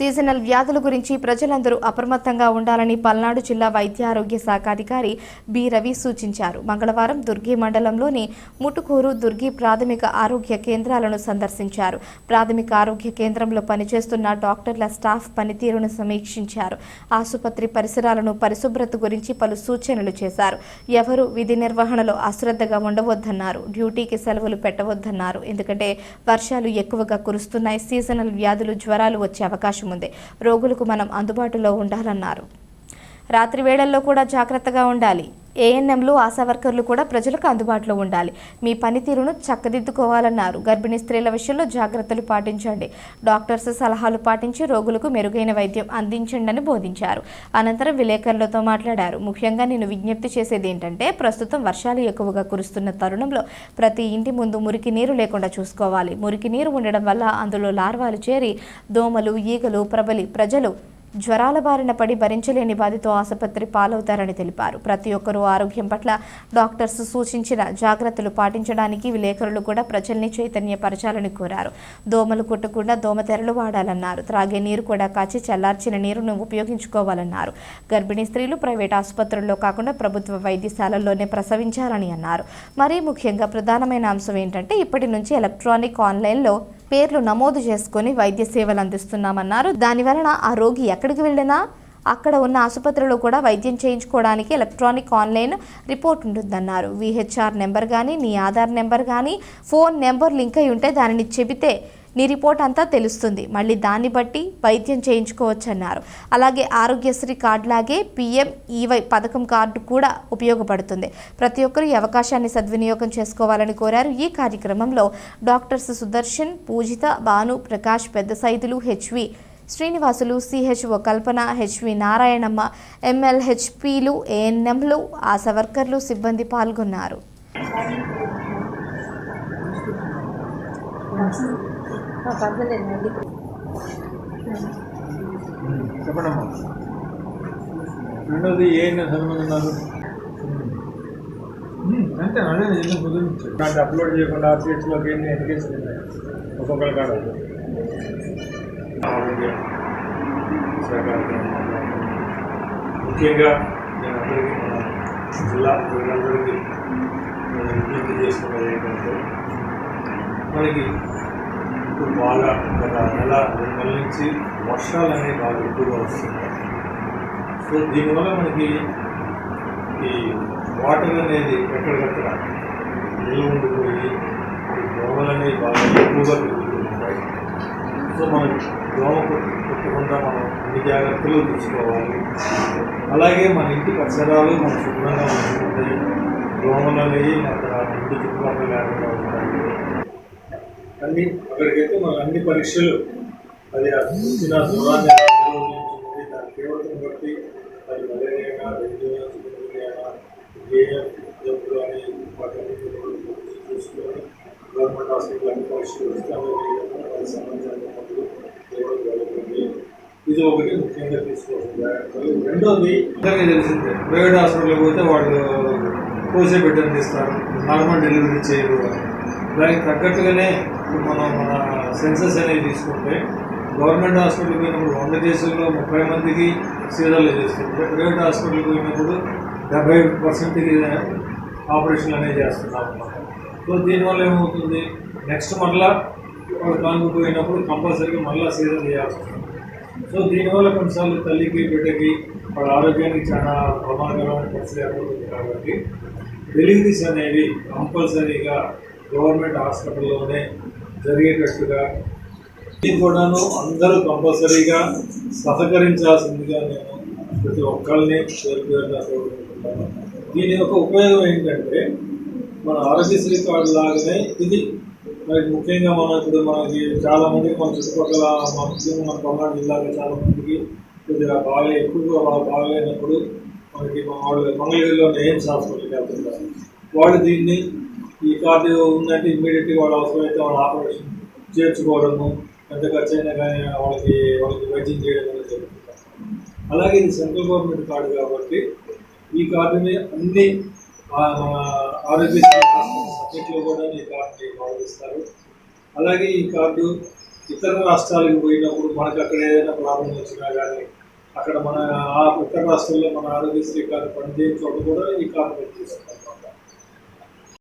Seasonal వ్యాధుల గురించి ప్రజలందరూ అప్రమత్తంగా ఉండాలని పల్నాడు జిల్లా వైద్య ఆరోగ్య శాఖ అధికారి బి. రవి సూచించారు. మంగళవారం దుర్గి మండలంలోని ముటుకూరు దుర్గి ప్రాథమిక ఆరోగ్య కేంద్రాలను సందర్శించారు. ప్రాథమిక ఆరోగ్య కేంద్రంలో పనిచేస్తున్న డాక్టర్ల స్టాఫ్ పనితీరును సమీక్షించారు. ఆసుపత్రి పరిసరాలను పరిశుభ్రత గురించి పలు సూచనలు చేశారు. ఎవరు విధి నిర్వహణలో అశ్రద్ధగా ఉండవద్దన్నారు. డ్యూటీకి సెలవులు పెట్టవద్దన్నారు. ఎందుకంటే వర్షాలు ఎక్కువగా కురుస్తున్నాయి. సీజనల్ వ్యాధులు జ్వరాలు వచ్చే అవకాశం ముందే రోగులకు మనం అందుబాటులో ఉండాలన్నారు. రాత్రి వేళల్లో కూడా జాగ్రత్తగా ఉండాలి. ఏఎన్ఎంలు ఆశా వర్కర్లు కూడా ప్రజలకు అందుబాటులో ఉండాలి. మీ పనితీరును చక్కదిద్దుకోవాలన్నారు. గర్భిణీ స్త్రీల విషయంలో జాగ్రత్తలు పాటించండి. డాక్టర్స్ సలహాలు పాటించి రోగులకు మెరుగైన వైద్యం అందించండి అని బోధించారు. అనంతరం విలేకరులతో మాట్లాడారు. ముఖ్యంగా నేను విజ్ఞప్తి చేసేది ఏంటంటే ప్రస్తుతం వర్షాలు ఎక్కువగా కురుస్తున్న తరుణంలో ప్రతి ఇంటి ముందు మురికి నీరు లేకుండా చూసుకోవాలి. మురికి నీరు ఉండడం వల్ల అందులో లార్వాలు చేరి దోమలు ఈగలు ప్రబలి ప్రజలు జ్వరాల బారిన పడి భరించలేని బాధతో ఆసుపత్రి పాలవుతారని తెలిపారు. ప్రతి ఒక్కరూ ఆరోగ్యం పట్ల డాక్టర్స్ సూచించిన జాగ్రత్తలు పాటించడానికి విలేకరులు కూడా ప్రజల్ని చైతన్యపరచాలని కోరారు. దోమలు కుట్టకుండా దోమతెరలు వాడాలన్నారు. త్రాగే నీరు కూడా కాచి చల్లార్చిన నీరును ఉపయోగించుకోవాలన్నారు. గర్భిణీ స్త్రీలు ప్రైవేట్ ఆసుపత్రుల్లో కాకుండా ప్రభుత్వ వైద్యశాలల్లోనే ప్రసవించాలని అన్నారు. మరీ ముఖ్యంగా ప్రధానమైన అంశం ఏంటంటే ఇప్పటి నుంచి ఎలక్ట్రానిక్ ఆన్లైన్లో పేర్లు నమోదు చేసుకొని వైద్య సేవలు అందిస్తున్నామన్నారు. దాని వలన ఆ రోగి ఎక్కడికి వెళ్ళినా అక్కడ ఉన్న ఆసుపత్రిలో కూడా వైద్యం చేయించుకోవడానికి ఎలక్ట్రానిక్ ఆన్లైన్ రిపోర్ట్ ఉంటుందన్నారు. విహెచ్ఆర్ నెంబర్ కానీ నీ ఆధార్ నెంబర్ కానీ ఫోన్ నెంబర్ లింక్ అయి ఉంటే దానిని చెబితే నీ రిపోర్ట్ అంతా తెలుస్తుంది. మళ్ళీ దాన్ని బట్టి వైద్యం చేయించుకోవచ్చన్నారు. అలాగే ఆరోగ్యశ్రీ కార్డు లాగే పిఎం ఈవై పథకం కార్డు కూడా ఉపయోగపడుతుంది. ప్రతి ఒక్కరూ ఈ అవకాశాన్ని సద్వినియోగం చేసుకోవాలని కోరారు. ఈ కార్యక్రమంలో doctors Sudarshan Poojitha Bhanu Prakash Pedda Saidulu HV Srinivasulu CHO Kalpana HV Narayanamma ఎంఎల్హెచ్పిలు ఏఎన్ఎంలు ఆశా వర్కర్లు సిబ్బంది పాల్గొన్నారు. చెప్పండమ్మా. రెండోది ఏ సంబంధం ఉన్నారు? అంతే అదే ఎన్నో కుదిరించి నాకు అప్లోడ్ చేయకుండా ఆర్సీహెచ్లోకి ఎన్ని ఎడ్యుకేషన్ ఉన్నాయి ఒక్కొక్కరి శాఖ ముఖ్యంగా నేను అందరికీ మన జిల్లా ప్రజలందరికీ నేను విజ్ఞప్తి చేసుకున్నది ఏంటంటే మనకి ఇప్పుడు బాగా గత నెల రెండు నెలల నుంచి వర్షాలు అనేవి బాగా ఎక్కువగా వస్తున్నాయి సో దీనివల్ల మనకి ఈ వాటర్ అనేది ఎక్కడికక్కడ నిల్వ ఉండిపోయి దోమలు అనేవి బాగా ఎక్కువగా పెరుగుతుంటాయి. సో మనం దోమ కొట్టు- కొట్టకుండా మనం అన్ని జాగ్రత్తలు తీసుకోవాలి. అలాగే మన ఇంటి పరిసరాలు మన శుభ్రంగా ఉంచుకుంటాయి దోమలు అనేవి అక్కడ ఇంటి చుట్టుపక్కల లేకుండా ఉంటాయి. అన్ని అక్కడికైతే మన అన్ని పరీక్షలు అది వచ్చిన దూరాన్ని దాని తీవ్రతను బట్టి అది మలేరియా డెంగ్యూ జబ్బులు అని వాటిని చూసుకొని గవర్నమెంట్ హాస్పిటల్ అన్ని పరీక్షలు వస్తే సంబంధించిన ఇది ఒకటి ముఖ్యంగా తీసుకోవాల్సిన జాగ్రత్తలు. రెండోది అందరికీ తెలిసిందే ప్రైవేట్ హాస్పిటల్కి పోతే వాళ్ళు కోసే బిడ్డను తీస్తారు నార్మల్ డెలివరీ చేయరు అని. దానికి తగ్గట్టుగానే ఇప్పుడు మనం మన సెన్సస్ అనేది తీసుకుంటే గవర్నమెంట్ హాస్పిటల్కి పోయినప్పుడు వంద కేసుల్లో ముప్పై మందికి సీజర్లు చేస్తుంటే ప్రైవేట్ హాస్పిటల్కి పోయినప్పుడు డెబ్బై పర్సెంట్కి ఆపరేషన్లు అనేవి చేస్తున్నాం అన్నమాట. సో దీనివల్ల ఏమవుతుంది? నెక్స్ట్ మళ్ళా దానికి పోయినప్పుడు కంపల్సరీగా మళ్ళీ సీజర్ చేయాల్సి వస్తుంది. సో దీనివల్ల కొన్నిసార్లు తల్లికి బిడ్డకి వాళ్ళ ఆరోగ్యానికి చాలా ప్రమాదకరమైన పరిస్థితి ఏర్పడుతుంది కాబట్టి డెలివరీస్ అనేవి కంపల్సరీగా గవర్నమెంట్ హాస్పిటల్లోనే జరిగేటట్టుగా ఇది కూడాను అందరూ కంపల్సరీగా సహకరించాల్సిందిగా నేను ప్రతి ఒక్కరిని పేరు పేరుగా కోరుకుంటున్నాను. దీని యొక్క ఉపయోగం ఏంటంటే మన ఆరోగ్యశ్రీ కార్డు లాగానే ఇది. మరి ముఖ్యంగా మన ఇప్పుడు మనకి చాలామంది మన చుట్టుపక్కల మన ముఖ్యంగా మన పల్నాడు జిల్లాలో చాలా మందికి కొద్దిగా బాగా ఎక్కువగా బాగా బాగలేనప్పుడు మనకి మా వాళ్ళు మంగళగిరిలో ఎయిమ్స్ హాస్పిటల్కి వెళ్తుంటారు. వాళ్ళు దీన్ని ఈ కార్డు ఉందంటే ఇమ్మీడియట్గా వాళ్ళు అవసరమైతే వాళ్ళ ఆపరేషన్ చేర్చుకోవడము ఎంత ఖర్చు అయినా కానీ వాళ్ళకి వాళ్ళకి వైద్యం చేయడం అనేది జరుగుతుంది. అలాగే ఇది సెంట్రల్ గవర్నమెంట్ కార్డు కాబట్టి ఈ కార్డుని అన్ని మన ఆరోగ్య సబ్జెక్టులో కూడా ఈ కార్డుని భావిస్తారు అలాగే ఈ కార్డు ఇతర రాష్ట్రాలకు పోయినప్పుడు మనకు అక్కడ ఏదైనా ప్రాబ్లం వచ్చినా కానీ అక్కడ మన ఇతర రాష్ట్రాల్లో మన ఆరోగ్యశ్రీ కార్డు పనిచేయని చోట కూడా ఈ కార్డు పనిచేస్తుంది.